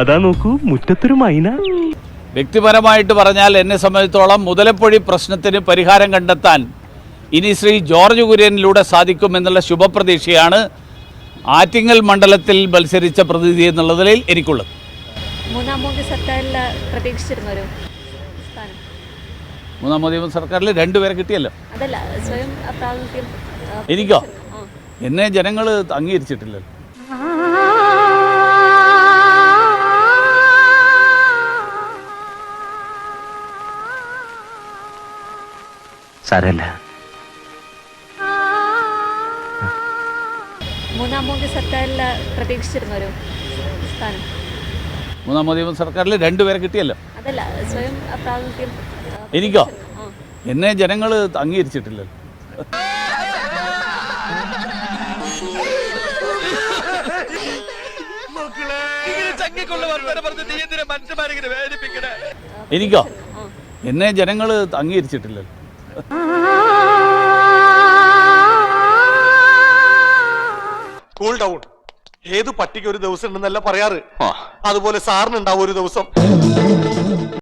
അതാ നോക്കൂ മുറ്റത്തൊരു മൈന. വ്യക്തിപരമായിട്ട് പറഞ്ഞാൽ എന്നെ സംബന്ധിച്ചോളം മുതലപ്പൊഴി പ്രശ്നത്തിന് പരിഹാരം കണ്ടെത്താൻ ഇനി ശ്രീ ജോർജ് കുര്യനിലൂടെ സാധിക്കുമെന്നുള്ള ശുഭപ്രതീക്ഷയാണ് ആറ്റിങ്ങൽ മണ്ഡലത്തിൽ മത്സരിച്ച പ്രതിനിധി എന്നുള്ളതിൽ എനിക്കുള്ളത്. മൂന്നാം മോദി സർക്കാരിൽ പ്രതീക്ഷിച്ചിരുന്ന ഒരു സ്ഥാനം. മൂന്നാം മോദി സർക്കാരിൽ രണ്ടുപേരെ കിട്ടിയല്ലോ. അതല്ല സ്വയം എനിക്കോ? എന്നെ ജനങ്ങൾ അംഗീകരിച്ചിട്ടില്ലല്ലോ. സാരല്ല. മൂന്നാം മോദി സർക്കാരിൽ പ്രതീക്ഷിച്ചിരുന്ന ഒരു സ്ഥാനം. മൂന്നാം മോദി സർക്കാരിൽ രണ്ടുപേരെ കിട്ടിയല്ലോ. അതല്ല സ്വയം പ്രാതിനിധ്യം എനിക്കോ. എന്നെ ജനങ്ങൾ അംഗീകരിച്ചിട്ടില്ലല്ലോ. എനിക്കോ. എന്നെ ജനങ്ങൾ അംഗീകരിച്ചിട്ടില്ലല്ലോ. കൂൾ ഡൗൺ ഏത് പട്ടിക്ക് ഒരു ദിവസം ഉണ്ടെന്നല്ല പറയാറ്. അതുപോലെ സാറിനുണ്ടാവും ഒരു ദിവസം.